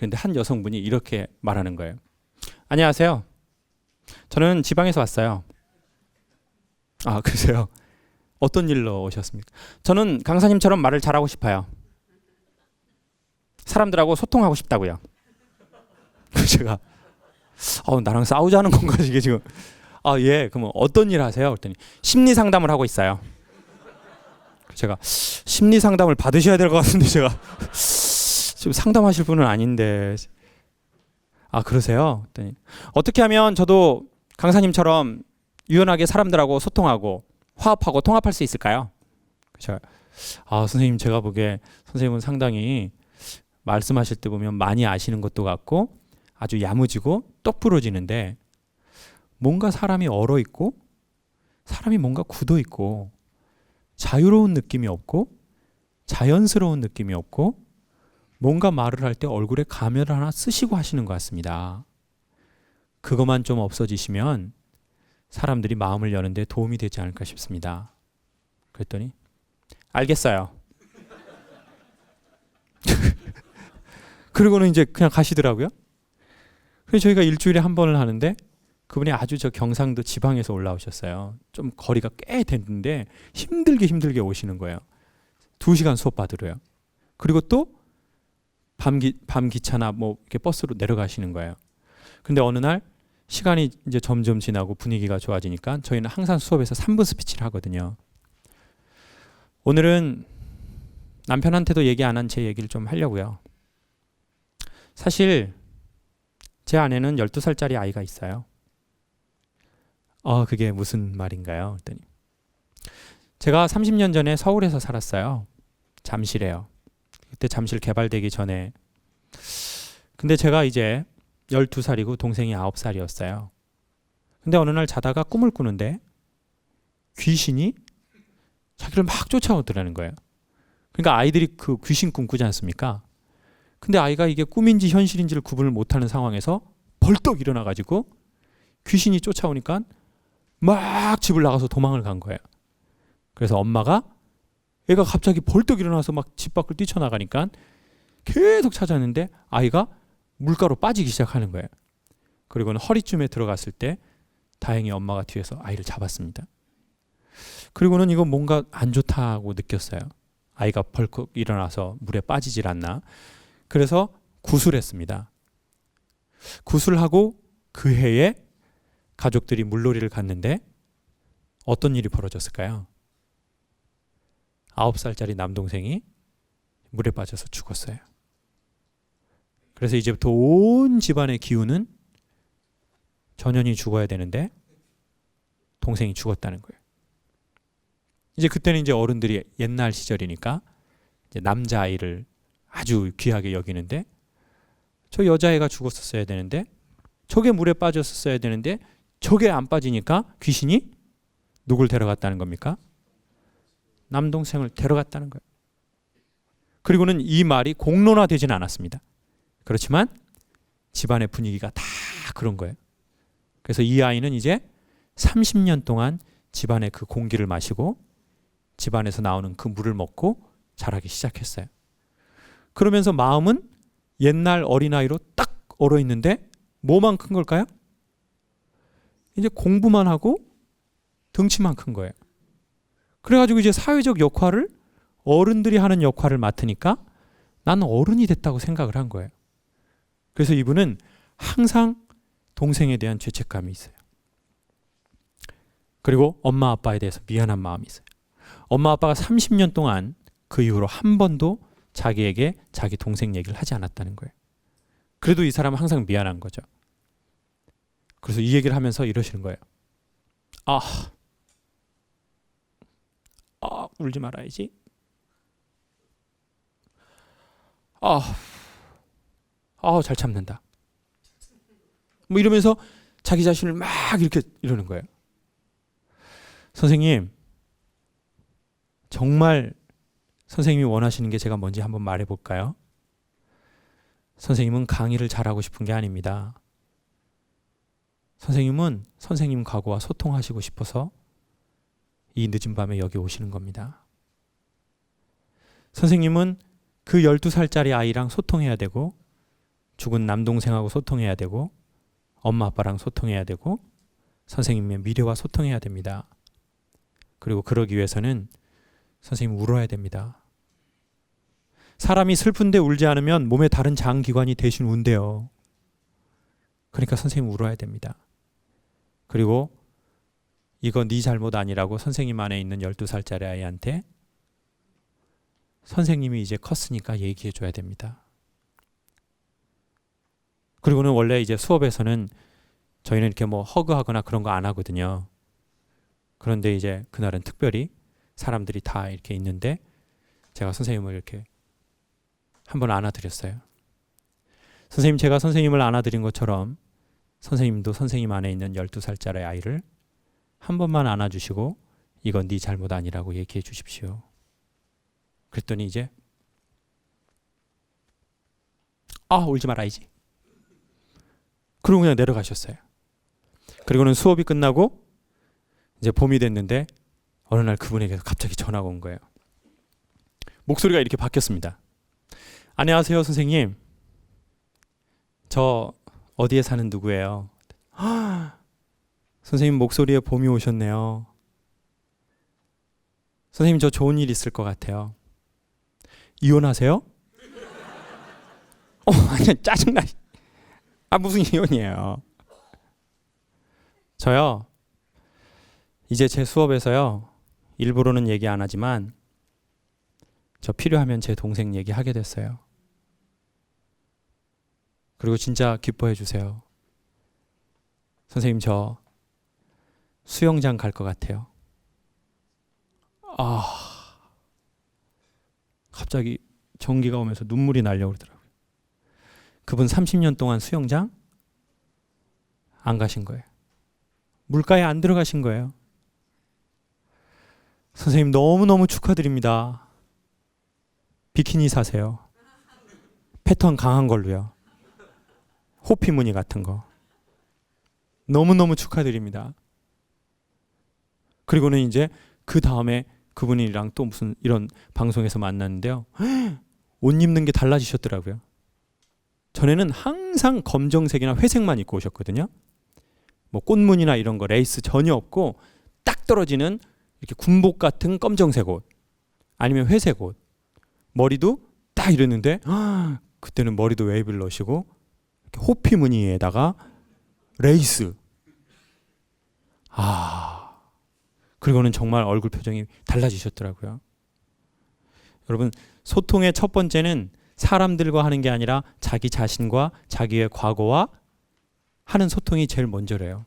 그런데 한 여성분이 이렇게 말하는 거예요. 안녕하세요. 저는 지방에서 왔어요. 아, 그러세요? 어떤 일로 오셨습니까? 저는 강사님처럼 말을 잘하고 싶어요. 사람들하고 소통하고 싶다고요. 제가 어, 나랑 싸우자는 건가 이게 지금 아, 예. 그럼 어떤 일 하세요? 그랬더니 심리 상담을 하고 있어요. 제가 심리 상담을 받으셔야 될 것 같은데 제가 지금 상담하실 분은 아닌데 아 그러세요? 그랬더니 어떻게 하면 저도 강사님처럼 유연하게 사람들하고 소통하고 화합하고 통합할 수 있을까요? 제가 아 선생님 제가 보기에 선생님은 상당히 말씀하실 때 보면 많이 아시는 것도 같고 아주 야무지고 똑 부러지는데 뭔가 사람이 얼어 있고 사람이 뭔가 굳어 있고 자유로운 느낌이 없고 자연스러운 느낌이 없고 뭔가 말을 할 때 얼굴에 가면을 하나 쓰시고 하시는 것 같습니다. 그것만 좀 없어지시면 사람들이 마음을 여는데 도움이 되지 않을까 싶습니다. 그랬더니 알겠어요. 그리고는 이제 그냥 가시더라고요. 그래서 저희가 일주일에 한 번을 하는데 그분이 아주 저 경상도 지방에서 올라오셨어요. 좀 거리가 꽤 됐는데 힘들게 힘들게 오시는 거예요. 두 시간 수업 받으러요. 그리고 또 밤기 밤 기차나 뭐 이렇게 버스로 내려가시는 거예요. 근데 어느 날 시간이 이제 점점 지나고 분위기가 좋아지니까 저희는 항상 수업에서 3분 스피치를 하거든요. 오늘은 남편한테도 얘기 안 한 제 얘기를 좀 하려고요. 사실 제 아내는 12살짜리 아이가 있어요. 어, 그게 무슨 말인가요? 그랬더니 제가 30년 전에 서울에서 살았어요. 잠실에요. 그때 잠실 개발되기 전에 근데 제가 이제 12살이고 동생이 9살이었어요. 근데 어느 날 자다가 꿈을 꾸는데 귀신이 자기를 막 쫓아오더라는 거예요. 그러니까 아이들이 그 귀신 꿈 꾸지 않습니까? 근데 아이가 이게 꿈인지 현실인지를 구분을 못하는 상황에서 벌떡 일어나 가지고 귀신이 쫓아오니까 막 집을 나가서 도망을 간 거예요. 그래서 엄마가 애가 갑자기 벌떡 일어나서 막 집 밖을 뛰쳐나가니까 계속 찾았는데 아이가 물가로 빠지기 시작하는 거예요. 그리고는 허리쯤에 들어갔을 때 다행히 엄마가 뒤에서 아이를 잡았습니다. 그리고는 이거 뭔가 안 좋다고 느꼈어요. 아이가 벌컥 일어나서 물에 빠지질 않나. 그래서 구술했습니다. 구술하고 그 해에 가족들이 물놀이를 갔는데 어떤 일이 벌어졌을까요? 아홉 살짜리 남동생이 물에 빠져서 죽었어요. 그래서 이제부터 온 집안의 기운은 전현이 죽어야 되는데 동생이 죽었다는 거예요. 이제 그때는 이제 어른들이 옛날 시절이니까 남자 아이를 아주 귀하게 여기는데 저 여자애가 죽었었어야 되는데 저게 물에 빠졌었어야 되는데 저게 안 빠지니까 귀신이 누굴 데려갔다는 겁니까? 남동생을 데려갔다는 거예요. 그리고는 이 말이 공론화되지는 않았습니다. 그렇지만 집안의 분위기가 다 그런 거예요. 그래서 이 아이는 이제 30년 동안 집안의 그 공기를 마시고 집안에서 나오는 그 물을 먹고 자라기 시작했어요. 그러면서 마음은 옛날 어린아이로 딱 얼어 있는데 뭐만 큰 걸까요? 이제 공부만 하고 등치만 큰 거예요. 그래가지고 이제 사회적 역할을 어른들이 하는 역할을 맡으니까 나는 어른이 됐다고 생각을 한 거예요. 그래서 이분은 항상 동생에 대한 죄책감이 있어요. 그리고 엄마 아빠에 대해서 미안한 마음이 있어요. 엄마 아빠가 30년 동안 그 이후로 한 번도 자기에게 자기 동생 얘기를 하지 않았다는 거예요. 그래도 이 사람은 항상 미안한 거죠. 그래서 이 얘기를 하면서 이러시는 거예요. 아, 아 울지 말아야지. 아, 아, 잘 참는다. 뭐 이러면서 자기 자신을 막 이렇게 이러는 거예요. 선생님, 정말 선생님이 원하시는 게 제가 뭔지 한번 말해 볼까요? 선생님은 강의를 잘하고 싶은 게 아닙니다. 선생님은 선생님 과거와 소통하시고 싶어서 이 늦은 밤에 여기 오시는 겁니다. 선생님은 그 12살짜리 아이랑 소통해야 되고 죽은 남동생하고 소통해야 되고 엄마 아빠랑 소통해야 되고 선생님의 미래와 소통해야 됩니다. 그리고 그러기 위해서는 선생님 울어야 됩니다. 사람이 슬픈데 울지 않으면 몸의 다른 장기관이 대신 운대요. 그러니까 선생님 울어야 됩니다. 그리고 이거 네 잘못 아니라고 선생님 안에 있는 12살짜리 아이한테 선생님이 이제 컸으니까 얘기해 줘야 됩니다. 그리고는 원래 이제 수업에서는 저희는 이렇게 뭐 허그하거나 그런 거 안 하거든요. 그런데 이제 그날은 특별히 사람들이 다 이렇게 있는데 제가 선생님을 이렇게 한번 안아드렸어요. 선생님 제가 선생님을 안아드린 것처럼 선생님도 선생님 안에 있는 12살짜리 아이를 한 번만 안아주시고 이건 네 잘못 아니라고 얘기해 주십시오. 그랬더니 이제 아 울지 말아야지. 그러고 그냥 내려가셨어요. 그리고는 수업이 끝나고 이제 봄이 됐는데 어느 날 그분에게서 갑자기 전화가 온 거예요. 목소리가 이렇게 바뀌었습니다. 안녕하세요, 선생님. 저 어디에 사는 누구예요? 선생님 목소리에 봄이 오셨네요. 선생님 저 좋은 일 있을 것 같아요. 이혼하세요? 어, 아니 짜증나. 아 무슨 이혼이에요? 저요. 이제 제 수업에서요. 일부러는 얘기 안 하지만 저 필요하면 제 동생 얘기하게 됐어요. 그리고 진짜 기뻐해 주세요. 선생님 저 수영장 갈 것 같아요. 아 갑자기 전기가 오면서 눈물이 나려고 그러더라고요. 그분 30년 동안 수영장 안 가신 거예요. 물가에 안 들어가신 거예요. 선생님 너무너무 축하드립니다. 비키니 사세요. 패턴 강한 걸로요. 호피 무늬 같은 거. 너무너무 축하드립니다. 그리고는 이제 그 다음에 그분이랑 또 무슨 이런 방송에서 만났는데요. 옷 입는 게 달라지셨더라고요. 전에는 항상 검정색이나 회색만 입고 오셨거든요. 뭐 꽃무늬나 이런 거 레이스 전혀 없고 딱 떨어지는 이렇게 군복 같은 검정색 옷 아니면 회색 옷 머리도 딱 이랬는데 그때는 머리도 웨이브를 넣으시고 호피 무늬에다가 레이스 아 그리고는 정말 얼굴 표정이 달라지셨더라고요. 여러분 소통의 첫 번째는 사람들과 하는 게 아니라 자기 자신과 자기의 과거와 하는 소통이 제일 먼저래요.